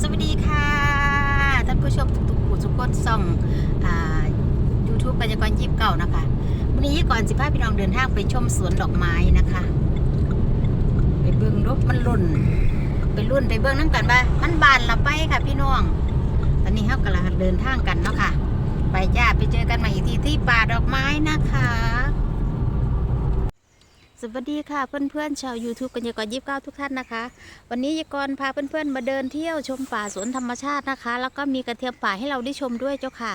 สวัสดีค่ะ ท่านผู้ชมทุกๆผู้ทุกคนส่องอ่า YouTube ปัญญากรยิบเก่านะคะวันนี้ก่อนสิพาพี่น้องเดินทางไปชมสวนดอกไม้นะคะ ไปเบิ่งรบมันหล่นไปรุ่นไปเบิ่งนั่งกันว่ามันบานละไปค่ะพี่น้อง ตอนนี้เรากำลังเดินทางกันเนาะค่ะ ไปจ้าไปเจอกันใหม่อีกทีที่ป่าดอกไม้นะคะ สวัสดีค่ะเพื่อนๆชาว YouTube กันยากรยิบเก้าทุกท่านนะคะ วันนี้ยากรพาเพื่อนๆมาเดินเที่ยวชมป่าสวนธรรมชาตินะคะ แล้วก็มีกระเทียมป่าให้เราได้ชมด้วยเจ้าค่ะ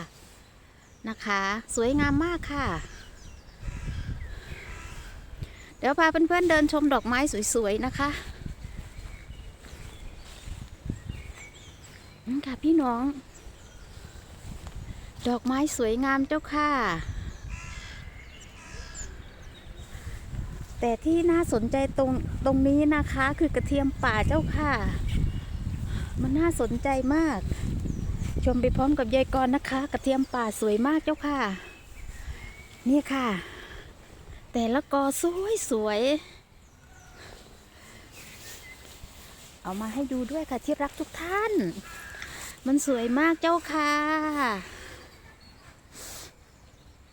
นะคะ สวยงามมากค่ะ เดี๋ยวพาเพื่อนๆเดินชมดอกไม้สวยๆนะคะนั่ค่ะพี่น้อง ดอกไม้สวยงามเจ้าค่ะ แต่ที่น่าสนใจตรงตรงนี้นะคะคือกระเทียมป่าเจ้าค่ะ มันน่าสนใจมาก ชมไปพร้อมกับยายกรนะคะ กระเทียมป่าสวยมากเจ้าค่ะ นี่ค่ะ แต่ละกอสวยสวยๆเอามาให้ดูด้วยค่ะที่รักทุกท่าน มันสวยมากเจ้าค่ะ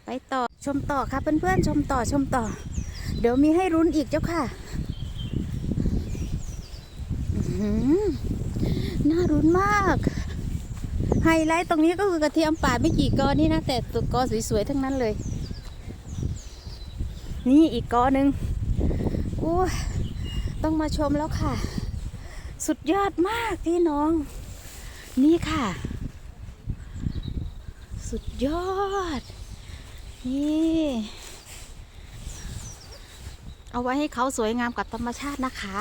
ไปต่อชมต่อค่ะเพื่อนๆชมต่อชมต่อ เดี๋ยวมีให้รุ้นอีกเจ้าค่ะน่ารุ้นมาก ไฮไลท์ตรงนี้ก็คือกระเทียมป่าไม่กี่กอนี่นะ แต่ตัวกอสวยๆทั้งนั้นเลย นี่อีกกอหนึ่งโอ้ยต้องมาชมแล้วค่ะ สุดยอดมากพี่น้อง นี่ค่ะ สุดยอด นี่ เอาไว้ให้เขาสวยงามกับธรรมชาตินะคะ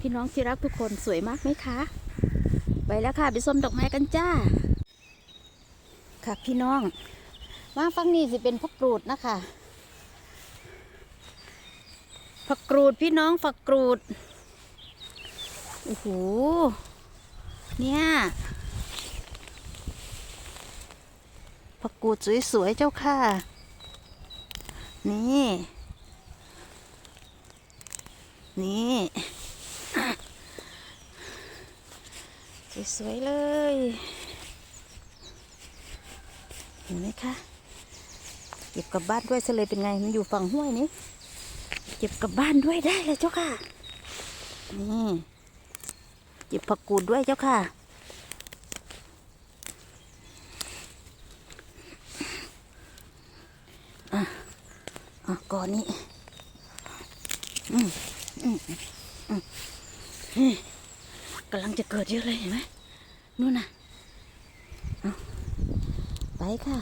พี่น้องที่รักทุกคนสวยมากไหมคะ ไปแล้วค่ะไปส้มดอกไม้กันจ้า ค่ะพี่น้อง มาฟังนี่สิเป็นพักกรูดนะคะผักกรูดพี่น้องฝักกรูดโอ้โหเนี่ยผักกรูดสวยๆเจ้าค่ะ นี่ นี่สวยๆเลย เห็นไหมคะเก็บกลับบ้านด้วยซะเลยเป็นไง มันอยู่ฝั่งห้วยนี้ เก็บกลับบ้านด้วยได้เลยเจ้าค่ะ นี่เก็บผักกูดด้วยเจ้าค่ะ อะ อะก่อนนี้ อืม กำลังจะเกิดเยอะเลยเห็นไหมนู่นน่ะไปค่ะ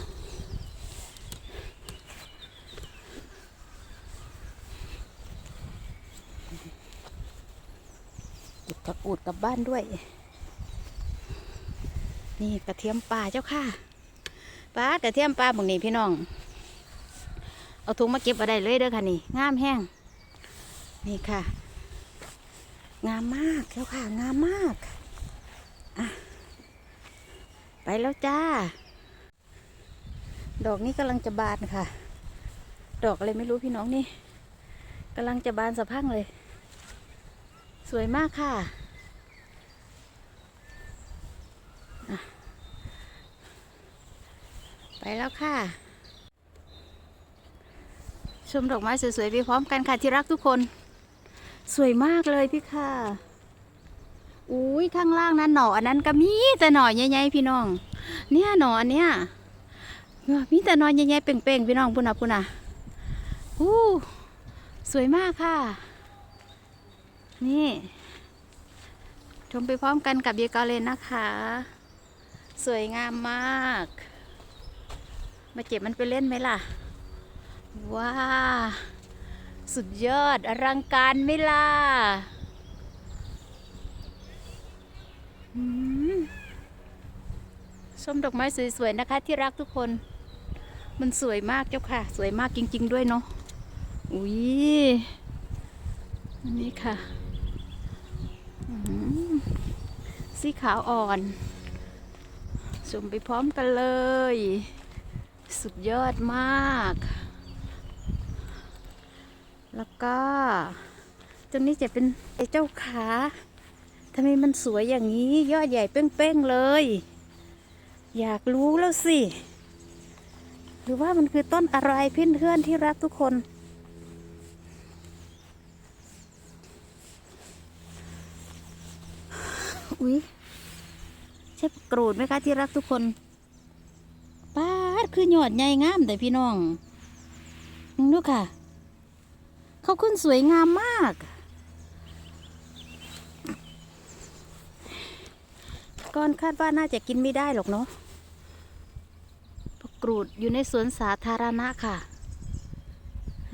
เก็บผักกูดกลับบ้านด้วย นี่กระเทียมป่าเจ้าค่ะป้ากระเทียมป่าบางนี้พี่น้อง เอาถุงมาเก็บอาได้เลยเด้อค่ะนี่งามแห้ง นี่ค่ะ งามมากเจ้าค่ะ งามมากอะไปแล้วจ้า ดอกนี้กำลังจะบานค่ะ ดอกอะไรไม่รู้พี่น้องนี่กำลังจะบานสะพังเลย สวยมากค่ะไปแล้วค่ะ ชมดอกไม้สวยๆไปพร้อมกันค่ะที่รักทุกคน สวยมากเลยพี่ค่ะ อุ้ยข้างล่างนั้นหน่ออันนั้นก็มีแต่หน่อใหญ่ๆพี่น้อง เนี่ยหน่ออันเนี้ยมีแต่หน่อใหญ่ๆเป่งๆพี่น้องพุ่นน่ะพุ่นน่ะอู้สวยมากค่ะ นี่ ชมไปพร้อมกันกับเยายกาเลนนะคะ สวยงามมาก มาเก็บมันไปเล่นไหมล่ะ ว้า สุดยอดอลังการไม่ล่ะชมดอกไม้สวยๆนะคะ ที่รักทุกคน มันสวยมากเจ้าค่ะ สวยมากจริง ๆ ด้วยเนาะอุ้ยอันนี้ค่ะสีขาวอ่อนชมไปพร้อมกันเลย สุดยอดมาก แล้วก็ตรงนี้จะเป็นไอ้เจ้าขาทำไมมันสวยอย่างนี้ ยอดใหญ่เป้งๆเลย อยากรู้แล้วสิ หรือว่ามันคือต้นอะไรเพื่อนๆที่รักทุกคน อุ๊ยใช่โกรธไหมคะที่รักทุกคนป้าดคือหยอดใหญ่งามแต่พี่น้องดูค่ะ เขาขึ้นสวยงามมาก ก้อนคาดว่าน่าจะกินไม่ได้หรอกเนาะเพราะกรูดอยู่ในสวนสาธารณะค่ะ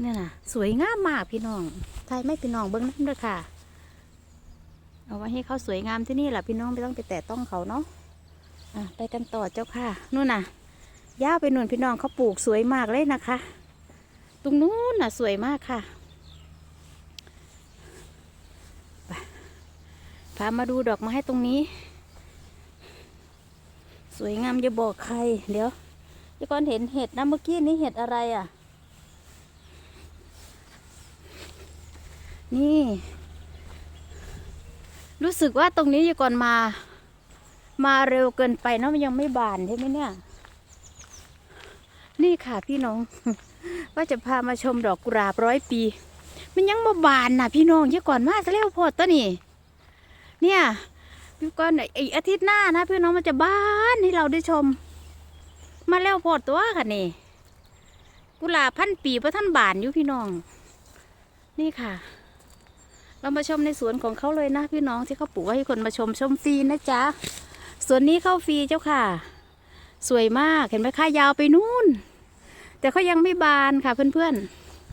เนี่ยนะสวยงามมากพี่น้องไทยไม่พี่น้องเบิ้งน้ำเลยค่ะ เอาไว้ให้เขาสวยงามที่นี่แหละพี่น้องไม่ต้องไปแตะต้องเขาเนาะอะไปกันต่อเจ้าค่ะนู่นน่ะย่าไปนู่นพี่น้องเขาปลูกสวยมากเลยนะคะ ตรงนู้นน่ะสวยมากค่ะไป พามาดูดอกไม้ตรงนี้ สวยงามจะบอกใคร เดี๋ยวเดี๋ยวก่อนเห็นเห็ดนะเมื่อกี้นี้เห็ดอะไรอะ นี่ รู้สึกว่าตรงนี้ยู่ก่อนมา มาเร็วเกินไปเนาะมันยังไม่บานใช่ไหมเนี่ย นี่ค่ะพี่น้อง ว่าจะพามาชมดอกกุหลาบร้อยปี มันยังมาบานนะพี่น้องยี่ก่อนมาซะแล้วพอตัวนี่ เนี่ยพี่ก่อนไออาทิตย์หน้านะพี่น้องมันจะบานให้เราได้ชม มาแล้วพอตัวค่ะนี่กุหลาบพันปีพระท่านบานอยู่พี่น้อง นี่ค่ะ เรามาชมในสวนของเขาเลยนะพี่น้องที่เขาปลูกไว้ให้คนมาชมชมฟรีนะจ๊ะสวนนี้เข้าฟรีเจ้าค่ะ สวยมากเห็นไหมคะยาวไปนู่น แต่เขายังไม่บานค่ะเพื่อน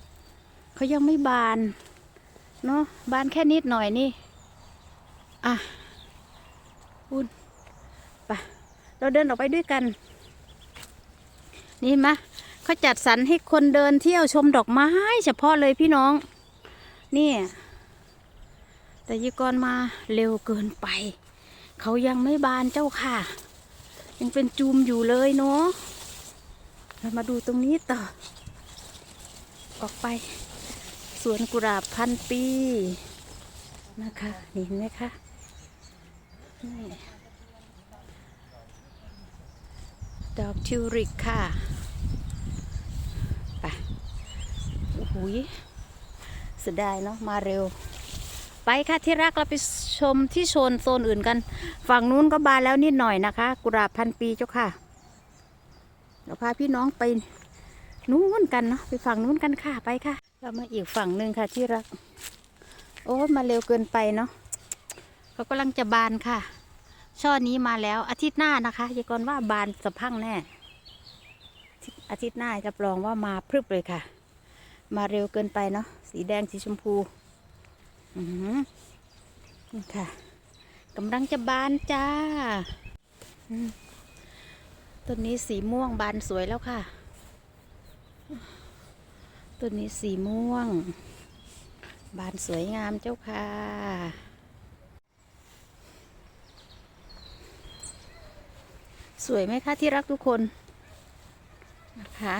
ๆเขายังไม่บานเนาะบานแค่นิดหน่อยนี่ อะอุ่นไปเราเดินออกไปด้วยกัน นี่เห็นไหมเขาจัดสรรให้คนเดินเที่ยวชมดอกไม้ เฉพาะเลยพี่น้อง นี่ แต่ยีกรมาเร็วเกินไป เขายังไม่บานเจ้าค่ะ ยังเป็นจูมอยู่เลยเนาะเรามาดูตรงนี้ต่อ ออกไป สวนกุหลาบพันปีนะคะนี่เห็นไหมคะ ดอกทิวริกค่ะไปโอ้โหเสียดายเนาะมาเร็ว ไปค่ะที่รักเราไปชมที่โซนโซนอื่นกัน ฝั่งนู้นก็บานแล้วนิดหน่อยนะคะ กุหลาบพันปีเจ้าค่ะเดี๋ยวพาพี่น้องไปนู้นกันเนาะไปฝั่งนู้นกันค่ะไปค่ะ เรามาอีกฝั่งหนึ่งค่ะที่รัก โอ้มาเร็วเกินไปเนาะ เขากำลังจะบานค่ะ ช่อนี้มาแล้วอาทิตย์หน้านะคะยายกรว่าบานสะพังแน่ อาทิตย์หน้าจะรองว่ามาพรึบเลยค่ะ มาเร็วเกินไปเนาะสีแดงสีชมพู อืมนี่ค่ะกำลังจะบานจ้าต้นนี้สีม่วงบานสวยแล้วค่ะต้นนี้สีม่วง บานสวยงามเจ้าค่ะ สวยไหมคะที่รักทุกคนนะคะ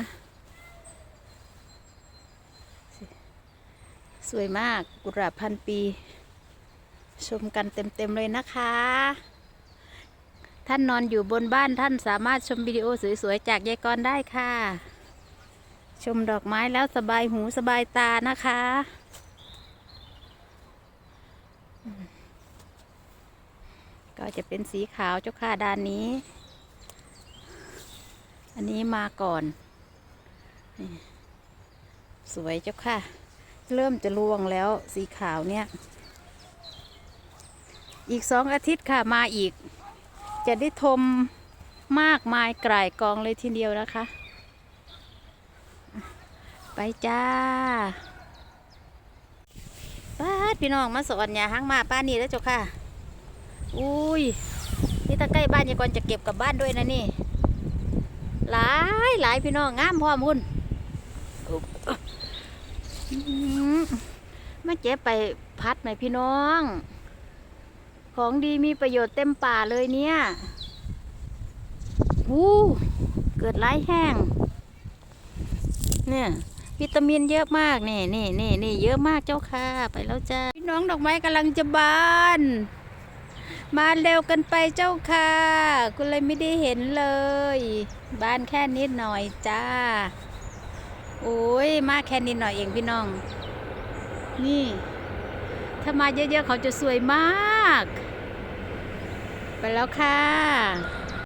สวยมากกุหลาบพันปี ชมกันเต็มๆเลยนะคะ ท่านนอนอยู่บนบ้านท่านสามารถชมวิดีโอสวยๆจากยายกรได้ค่ะ ชมดอกไม้แล้วสบายหูสบายตานะคะ ก็จะเป็นสีขาวเจ้าค่ะด้านนี้ อันนี้มาก่อนสวยเจ้าค่ะ เริ่มจะร่วงแล้วสีขาวเนี่ย อีกสองอาทิตย์ค่ะมาอีก จะได้ทมมากมายกลายกองเลยทีเดียวนะคะ ไปจ้าป้าพี่น้องมาสอนยาห้างมาป้านี่แล้วเจ้าค่ะ อุ้ย นี่ตะใกล้บ้านยายกรจะเก็บกลับบ้านด้วยนะนี่ หลายหลายพี่น้องงามพร้อมคุณอื้อหือมาเจ็บไปพัดไหมพี่น้อง ของดีมีประโยชน์เต็มป่าเลยเนี่ยวู้เกิดไร้แห้ง เนี่ยวิตามินเยอะมากนี่นี่นี่นี่เยอะมากเจ้าค่ะ ไปแล้วจ้า พี่น้องดอกไม้กำลังจะบาน มาเร็วกันไปเจ้าค่ะ คุณเลยไม่ได้เห็นเลย บ้านแค่นิดหน่อยจ้า โอ้ยมาแค่นิดหน่อยเองพี่น้อง นี่ ถ้ามาเยอะๆเขาจะสวยมาก ไปแล้วค่ะ